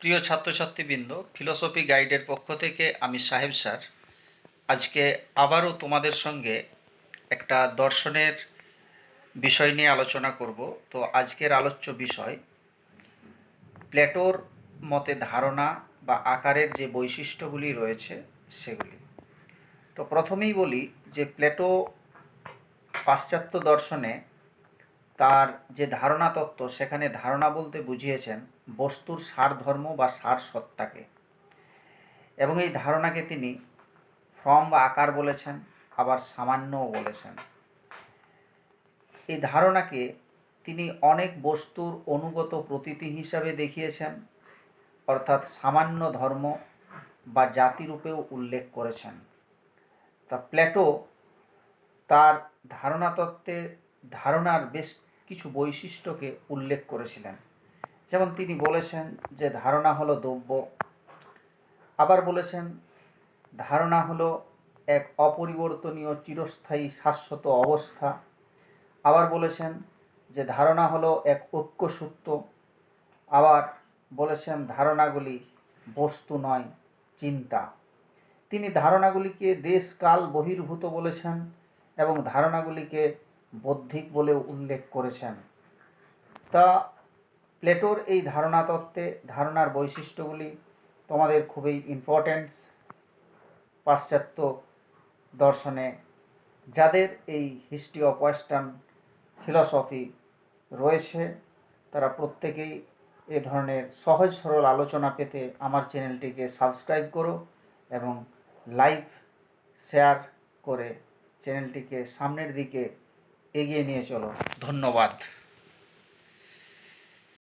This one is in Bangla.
প্রিয় ছাত্রছাত্রীবৃন্দ ফিলোসফি গাইডের পক্ষ থেকে আমি সাহেব স্যার। আজকে আবারও তোমাদের সঙ্গে একটা দর্শনের বিষয় নিয়ে আলোচনা করব। তো আজকের আলোচ্য বিষয়, প্লেটোর মতে ধারণা বা আকারের যে বৈশিষ্ট্যগুলি রয়েছে সেগুলি। তো প্রথমেই বলি যে প্লেটো পাশ্চাত্য দর্শনে তার যে ধারণা তত্ত্ব, সেখানে ধারণা বলতে বুঝিয়েছেন বস্তুর সার ধর্ম বা সার সত্তাকে এবং এই ধারণাকে তিনি ফর্ম বা আকার বলেছেন, আবার সামান্যও বলেছেন। এই ধারণাকে তিনি অনেক বস্তুর অনুগত প্রতীতি হিসাবে দেখিয়েছেন, অর্থাৎ সামান্য ধর্ম বা জাতিরূপেও উল্লেখ করেছেন। তা প্লেটো তার ধারণাতত্ত্বে ধারণার বেশ কিছু বৈশিষ্ট্যকে উল্লেখ করেছিলেন। যেমন তিনি বলেছেন যে, ধারণা হলো দ্রব্য। আবার বলেছেন, ধারণা হলো এক অপরিবর্তনীয় চিরস্থায়ী শাশ্বত অবস্থা। আবার বলেছেন যে, ধারণা হলো এক ঐক্য ঐক্যসূত্র। আবার বলেছেন, ধারণাগুলি বস্তু নয়, চিন্তা। তিনি ধারণাগুলিকে দেশকাল বহির্ভূত বলেছেন এবং ধারণাগুলিকে বৌদ্ধিক বলেও উল্লেখ করেছেন। তা প্লেটোর এই ধারণা তত্ত্বে ধারণার বৈশিষ্ট্যগুলি তোমাদের খুবই ইম্পর্ট্যান্ট পাশ্চাত্য দর্শনে, যাদের এই হিস্ট্রি অফ ওয়েস্টার্ন ফিলসফি রয়েছে, তারা প্রত্যেকেই এ ধরনের সহজ সরল আলোচনা পেতে আমার চ্যানেলটিকে সাবস্ক্রাইব করো এবং লাইক শেয়ার করে চ্যানেলটিকে সামনের দিকে এগিয়ে নিয়ে চলো। ধন্যবাদ।